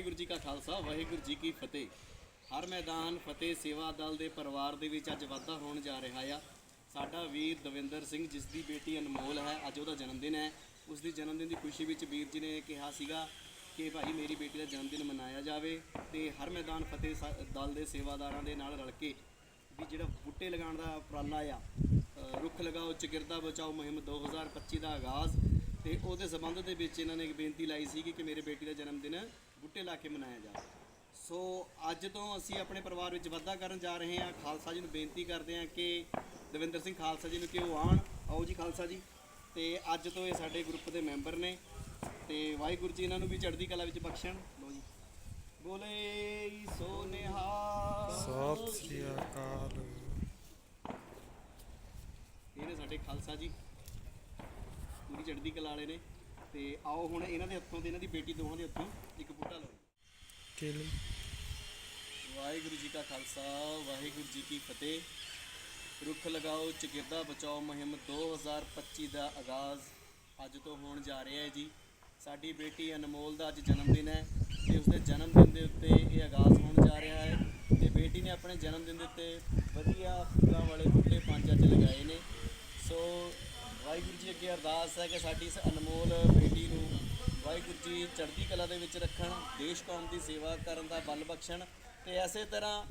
ਵਾਹਿਗੁਰੂ ਜੀ ਕਾ ਖਾਲਸਾ, ਵਾਹਿਗੁਰੂ ਜੀ ਕੀ ਫਤਿਹ। ਹਰ ਮੈਦਾਨ, ਫਤਿਹ, ਸੇਵਾ ਦਲ ਦੇ ਪਰਿਵਾਰ ਦੇ ਵਿੱਚ ਅੱਜ ਵਾਧਾ ਹੋਣ ਜਾ ਰਿਹਾ ਆ। ਸਾਡਾ ਵੀਰ ਦਵਿੰਦਰ ਸਿੰਘ, ਜਿਸ ਦੀ ਬੇਟੀ ਅਨਮੋਲ ਹੈ, ਅੱਜ ਉਹਦਾ ਜਨਮ ਦਿਨ ਹੈ। ਉਸ ਦੀ ਜਨਮ ਦਿਨ ਦੀ ਖੁਸ਼ੀ ਵਿੱਚ ਵੀਰ ਜੀ ਨੇ ਕਿਹਾ ਸੀਗਾ ਕਿ ਭਾਈ ਮੇਰੀ ਬੇਟੀ ਦਾ ਜਨਮ ਦਿਨ ਮਨਾਇਆ ਜਾਵੇ ਤੇ ਹਰ ਮੈਦਾਨ, ਫਤਿਹ ਸ- ਦਲ ਦੇ ਸੇਵਾਦਾਰਾਂ ਦੇ ਨਾਲ ਰਲ ਕੇ ਵੀ ਜਿਹੜਾ ਬੂਟੇ ਲਗਾਉਣ ਦਾ ਉਪਰਾਲਾ ਆ ਰੁੱਖ ਲਗਾਓ, ਚਿਗਰਦਾ ਬਚਾਓ ਮੁਹਿੰਮ 2025 ਦਾ ਆਗਾਜ਼ ਤੇ ਉਹਦੇ ਸੰਬੰਧ ਦੇ ਵਿੱਚ ਇਹਨਾਂ ਨੇ ਇੱਕ ਬੇਨਤੀ ਲਾਈ ਸੀ ਕਿ ਮੇਰੇ ਬੇਟੀ ਦਾ ਜਨਮ ਦਿਨ ਬੂਟੇ ਲਾ ਕੇ ਮਨਾਇਆ ਜਾਵੇ ਸੋ ਅੱਜ ਤੋਂ ਅਸੀਂ ਆਪਣੇ ਪਰਿਵਾਰ ਵਿੱਚ ਵਾਧਾ ਕਰਨ ਜਾ ਰਹੇ ਹਾਂ। ਖਾਲਸਾ ਜੀ ਨੂੰ ਬੇਨਤੀ ਕਰਦੇ ਹਾਂ ਕਿ ਦਵਿੰਦਰ ਸਿੰਘ ਖਾਲਸਾ ਜੀ ਨੂੰ ਕਿ ਉਹ ਆਣ ਆਓ ਜੀ ਖਾਲਸਾ ਜੀ। ਤੇ ਅੱਜ ਤੋਂ ਇਹ ਸਾਡੇ ਗਰੁੱਪ ਦੇ ਮੈਂਬਰ ਨੇ। ਤੇ ਵਾਹਿਗੁਰੂ ਜੀ ਇਹਨਾਂ ਨੂੰ ਵੀ ਚੜ੍ਹਦੀ ਕਲਾ ਵਿੱਚ ਬਖਸ਼ਣ। ਲਓ ਜੀ। ਬੋਲੇ ਸੋ ਨਿਹਾਲ ਸਤਿ ਸ੍ਰੀ ਅਕਾਲ। ਇਹ ਨੇ ਸਾਡੇ ਖਾਲਸਾ ਜੀ। ਪੂਰੀ ਚੜ੍ਹਦੀ ਕਲਾ ਵਾਲੇ ਨੇ। ਤੇ ਆਓ ਹੁਣ ਇਹਨਾਂ ਦੇ ਹੱਥੋਂ ਤੇ ਇਹਨਾਂ ਦੀ ਬੇਟੀ ਦੋਵਾਂ ਦੇ ਹੱਥੋਂ ਇੱਕ ਬੂਟਾ ਲਓ। ਕਿਲ ਵਾਹਿਗੁਰੂ ਜੀ ਕਾ ਖਾਲਸਾ ਵਾਹਿਗੁਰੂ ਜੀ ਕੀ ਫਤਿਹ। ਰੁੱਖ ਲਗਾਓ ਚਿਗਿਰਦਾ ਬਚਾਓ ਮੁਹਿੰਮ 2025 ਦਾ ਆਗਾਜ਼ ਅੱਜ ਤੋਂ ਹੋਣ ਜਾ ਰਿਹਾ ਹੈ ਜੀ। ਸਾਡੀ ਬੇਟੀ ਅਨਮੋਲ ਦਾ ਅੱਜ ਜਨਮ ਦਿਨ ਹੈ ਤੇ ਉਸਦੇ ਜਨਮ ਦਿਨ ਦੇ ਉੱਤੇ ਇਹ ਆਗਾਜ਼ ਹੋਣ ਜਾ ਰਿਹਾ ਹੈ ਤੇ ਬੇਟੀ ਨੇ ਆਪਣੇ ਜਨਮ ਦਿਨ ਦੇ ਉੱਤੇ ਵਧੀਆ ਫੁੱਲਾਂ ਵਾਲੇ ਬੂਟੇ ਪੰਜ ਅੱਜ ਲਗਾਏ ਨੇ। ਸੋ ਵਾਹਿਗੁਰੂ ਜੀ ਅੱਗੇ ਅਰਦਾਸ ਹੈ ਕਿ ਸਾਡੀ ਇਸ ਅਨਮੋਲ ਜੀ ਚੜ੍ਹਦੀ ਕਲਾ ਦੇ ਵਿੱਚ ਰੱਖਣ ਦੇਸ਼ ਕੌਮ ਦੀ ਸੇਵਾ ਕਰਨ ਦਾ ਬਲ ਬਖਸ਼ਣ ਤੇ ਐਸੇ ਤਰ੍ਹਾਂ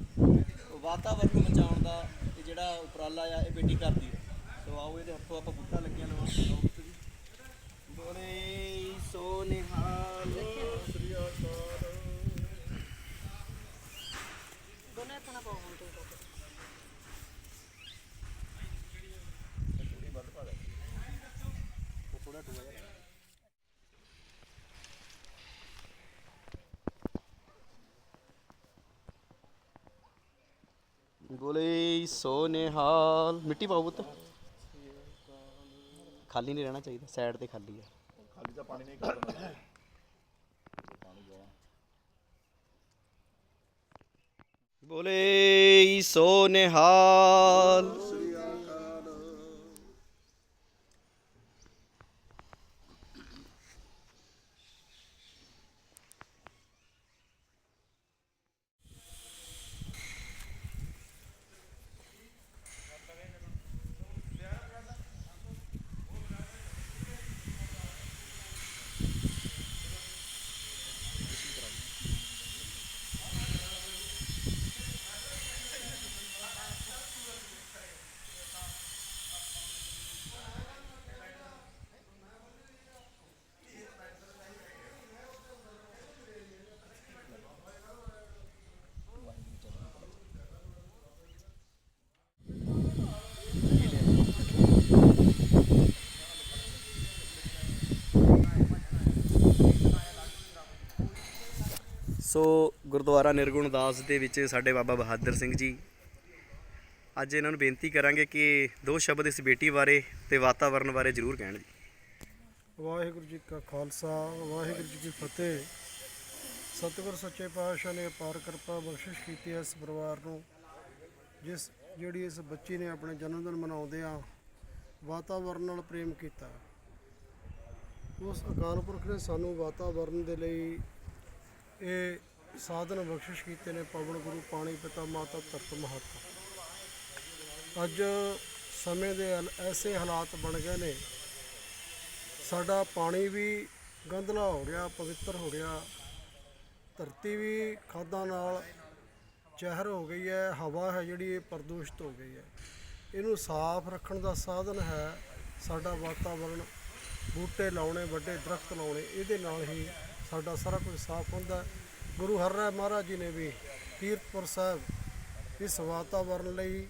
ਵਾਤਾਵਰਨ ਨੂੰ ਬਚਾਉਣ ਦਾ ਇਹ ਜਿਹੜਾ ਉਪਰਾਲਾ ਆ ਇਹ ਬੇਟੀ ਕਰਦੀ ਹੈ। ਸੋ ਆਓ ਇਹਦੇ ਹੱਥੋਂ ਆਪਾਂ ਬੂਟਾ ਲੱਗਿਆ ਲਵਾਂ। ਬੋਲੇ ਸੋ ਨਿਹਾਲ। ਸ੍ਰੀ ਅਕਾਲ ਦੋਨੇ ਤੂੰ ਥੋੜਾ ਟੂਆ ਜਿਹਾ ਬੋਲੇ ਸੋ ਨਿਹਾਲ ਮਿੱਟੀ ਪਾਓ ਪੁੱਤ। ਖਾਲੀ ਨਹੀਂ ਰਹਿਣਾ ਚਾਹੀਦਾ ਸਾਈਡ ਤੇ ਖਾਲੀ ਆ। ਖਾਲੀ ਤਾਂ ਪਾਣੀ ਨਹੀਂ ਕਰਨਾ ਬੋਲੇ ਸੋ ਸੋ ਗੁਰਦੁਆਰਾ ਨਿਰਗੁਣ ਦਾਸ ਦੇ ਵਿੱਚ ਸਾਡੇ ਬਾਬਾ ਬਹਾਦਰ ਸਿੰਘ ਜੀ, ਅੱਜ ਇਹਨਾਂ ਨੂੰ ਬੇਨਤੀ ਕਰਾਂਗੇ ਕਿ ਦੋ ਸ਼ਬਦ ਇਸ ਬੇਟੀ ਬਾਰੇ ਤੇ ਵਾਤਾਵਰਣ ਬਾਰੇ ਜ਼ਰੂਰ ਕਹਿਣ ਜੀ। ਵਾਹਿਗੁਰੂ ਜੀ ਕਾ ਖਾਲਸਾ, ਵਾਹਿਗੁਰੂ ਜੀ ਕੀ ਫਤਿਹ। ਸਤਿਗੁਰ ਸੱਚੇ ਪਾਤਸ਼ਾਹ ਨੇ ਅਪਾਰ ਕਿਰਪਾ ਬਖਸ਼ਿਸ਼ ਕੀਤੀ ਹੈ ਇਸ ਪਰਿਵਾਰ ਨੂੰ, ਜਿਸ ਜਿਹੜੀ ਇਸ ਬੱਚੀ ਨੇ ਆਪਣੇ ਜਨਮ ਦਿਨ ਮਨਾਉਂਦੇ ਆ ਵਾਤਾਵਰਣ ਨਾਲ ਪ੍ਰੇਮ ਕੀਤਾ। ਉਸ ਅਕਾਲ ਪੁਰਖ ਨੇ ਸਾਨੂੰ ਵਾਤਾਵਰਣ ਦੇ ਲਈ ਇਹ ਸਾਧਨ ਬਖਸ਼ਿਸ਼ ਕੀਤੇ ਨੇ ਪਵਨ ਗੁਰੂ ਪਾਣੀ ਪਿਤਾ ਮਾਤਾ ਧਰਤ ਮਹੱਤ। ਅੱਜ ਸਮੇਂ ਦੇ ਐਸੇ ਹਾਲਾਤ ਬਣ ਗਏ ਨੇ। ਸਾਡਾ ਪਾਣੀ ਵੀ ਗੰਧਲਾ ਹੋ ਗਿਆ ਪਵਿੱਤਰ ਹੋ ਗਿਆ ਧਰਤੀ ਵੀ ਖਾਦਾਂ ਨਾਲ ਜ਼ਹਿਰ ਹੋ ਗਈ ਹੈ, ਹਵਾ ਹੈ ਜਿਹੜੀ ਇਹ ਪ੍ਰਦੂਸ਼ਿਤ ਹੋ ਗਈ ਹੈ। ਇਹਨੂੰ ਸਾਫ਼ ਰੱਖਣ ਦਾ ਸਾਧਨ ਹੈ ਸਾਡਾ ਵਾਤਾਵਰਣ। ਬੂਟੇ ਲਾਉਣੇ, ਵੱਡੇ ਦਰਖਤ ਲਾਉਣੇ, ਇਹਦੇ ਨਾਲ ਹੀ ਸਾਡਾ ਸਾਰਾ ਕੁਝ ਸਾਫ਼ ਹੁੰਦਾ ਗੁਰੂ ਹਰਿਰਾਏ ਮਹਾਰਾਜ ਜੀ ਨੇ ਵੀ ਕੀਰਤਪੁਰ ਸਾਹਿਬ ਇਸ ਵਾਤਾਵਰਨ ਲਈ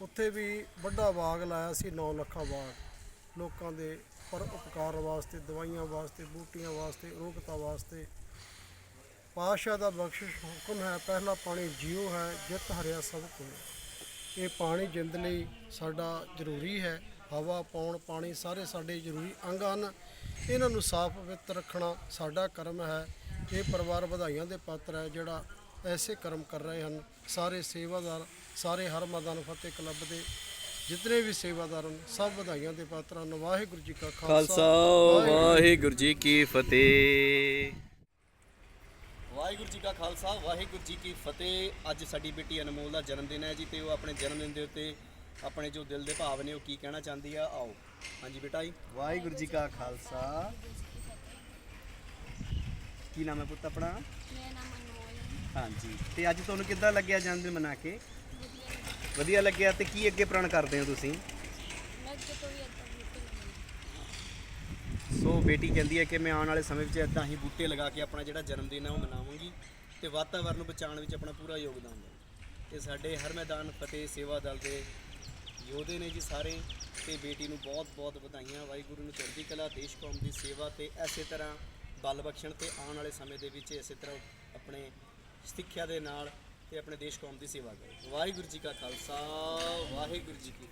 ਉੱਥੇ ਵੀ ਵੱਡਾ ਬਾਗ ਲਾਇਆ ਸੀ 9 ਲੱਖਾਂ ਬਾਗ। ਲੋਕਾਂ ਦੇ ਪਰ ਉਪਕਾਰ ਵਾਸਤੇ, ਦਵਾਈਆਂ ਵਾਸਤੇ, ਬੂਟੀਆਂ ਵਾਸਤੇ, ਰੋਗਤਾ ਵਾਸਤੇ। ਪਾਤਸ਼ਾਹ ਦਾ ਬਖਸ਼ਿਸ਼ ਹੁਕਮ ਹੈ, ਪਹਿਲਾ ਪਾਣੀ ਜੀਉ ਹੈ, ਜਿਤ ਹਰਿਆ ਸਭ ਕੋਲ ਇਹ ਪਾਣੀ ਜਿੰਦ ਲਈ ਸਾਡਾ ਜ਼ਰੂਰੀ ਹੈ। ਹਵਾ ਪਾਉਣ ਪਾਣੀ ਸਾਰੇ ਸਾਡੇ ਜ਼ਰੂਰੀ ਅੰਗ ਹਨ। ਇਹਨਾਂ ਨੂੰ ਸਾਫ਼ ਪਵਿੱਤਰ ਰੱਖਣਾ ਸਾਡਾ ਕਰਮ ਹੈ। ਇਹ ਪਰਿਵਾਰ ਵਧਾਈਆਂ ਦੇ ਪਾਤਰ ਹੈ ਜਿਹੜਾ ਐਸੇ ਕਰਮ ਕਰ ਰਹੇ ਹਨ। ਸਾਰੇ ਸੇਵਾਦਾਰ ਸਾਰੇ ਹਰ ਮੈਦਾਨ ਫਤਿਹ ਕਲੱਬ ਦੇ ਜਿਤਨੇ ਵੀ ਸੇਵਾਦਾਰ ਹਨ ਸਭ ਵਧਾਈਆਂ ਦੇ ਪਾਤਰ ਹਨ। ਵਾਹਿਗੁਰੂ ਜੀ ਕਾ ਖਾਲਸਾ। ਵਾਹਿਗੁਰੂ ਜੀ ਕੀ ਫਤਿਹ। ਵਾਹਿਗੁਰੂ ਜੀ ਕਾ ਖਾਲਸਾ ਵਾਹਿਗੁਰੂ ਜੀ ਕੀ ਫਤਿਹ। ਅੱਜ ਸਾਡੀ ਬੇਟੀ ਅਨਮੋਲ ਦਾ ਜਨਮ ਦਿਨ ਹੈ ਜੀ ਤੇ ਉਹ ਆਪਣੇ ਜਨਮ ਦਿਨ ਦੇ ਉੱਤੇ ਆਪਣੇ ਜੋ ਦਿਲ ਦੇ ਭਾਵ ਨੇ ਉਹ ਕੀ ਕਹਿਣਾ ਚਾਹੁੰਦੀ ਆ ਆਓ। ਹਾਂਜੀ ਬੇਟਾ ਜੀ। ਵਾਹਿਗੁਰੂ ਜੀ ਕਾ ਖਾਲਸਾ। ਕੀ ਨਾਮ ਹੈ ਪੁੱਤ ਆਪਣਾ? ਮੇਰਾ ਨਾਮ ਅਨਮੋਲ ਹੈ। ਹਾਂਜੀ। ਤੇ ਅੱਜ ਤੁਹਾਨੂੰ ਕਿੱਦਾਂ ਲੱਗਿਆ ਜਨਮ ਦਿਨ ਮਨਾ ਕੇ? ਵਧੀਆ ਲੱਗਿਆ। ਤੇ ਕੀ ਅੱਗੇ ਪ੍ਰਣ ਕਰਦੇ ਹੋ ਤੁਸੀਂ? ਮੈਂ ਅੱਗੇ ਤੋਂ ਵੀ ਇੱਦਾਂ ਬੂਟੇ ਲਾਉਂਗੀ ਸੋ ਬੇਟੀ ਕਹਿੰਦੀ ਹੈ ਕਿ ਮੈਂ ਆਉਣ ਵਾਲੇ ਸਮੇਂ ਵਿੱਚ ਇਦਾਂ ਹੀ ਬੂਟੇ ਲਗਾ ਕੇ ਆਪਣਾ ਜਿਹੜਾ ਜਨਮ ਦਿਨ ਹੈ ਉਹ ਮਨਾਵਾਂਗੀ ਤੇ ਵਾਤਾਵਰਨ ਨੂੰ ਬਚਾਉਣ ਵਿੱਚ ਆਪਣਾ ਪੂਰਾ ਯੋਗਦਾਨ ਦਵਾਂਗੀ। ਤੇ ਸਾਡੇ ਹਰ ਮੈਦਾਨ ਫਤਿਹ ਸੇਵਾ ਦਲ ਦੇ ਯੋਧੇ ਨੇ ਜੀ ਸਾਰੇ ਤੇ ਬੇਟੀ ਨੂੰ ਬਹੁਤ ਬਹੁਤ ਵਧਾਈਆਂ। ਵਾਹਿਗੁਰੂ ਨੂੰ ਚੜ੍ਹਦੀ ਕਲਾ ਦੇਸ਼ ਕੌਮ ਦੀ ਸੇਵਾ ਤੇ ਐਸੇ ਤਰ੍ਹਾਂ ਬਲ ਬਖਸ਼ਣ ਤੇ ਆਉਣ ਵਾਲੇ ਸਮੇਂ ਦੇ ਵਿੱਚ ਇਸੇ ਤਰ੍ਹਾਂ ਆਪਣੇ ਸਿੱਖਿਆ ਦੇ ਨਾਲ ਤੇ ਆਪਣੇ ਦੇਸ਼ ਕੌਮ ਦੀ ਸੇਵਾ ਕਰੇ। ਵਾਹਿਗੁਰੂ ਜੀ ਕਾ ਖਾਲਸਾ, ਵਾਹਿਗੁਰੂ ਜੀ ਕੀ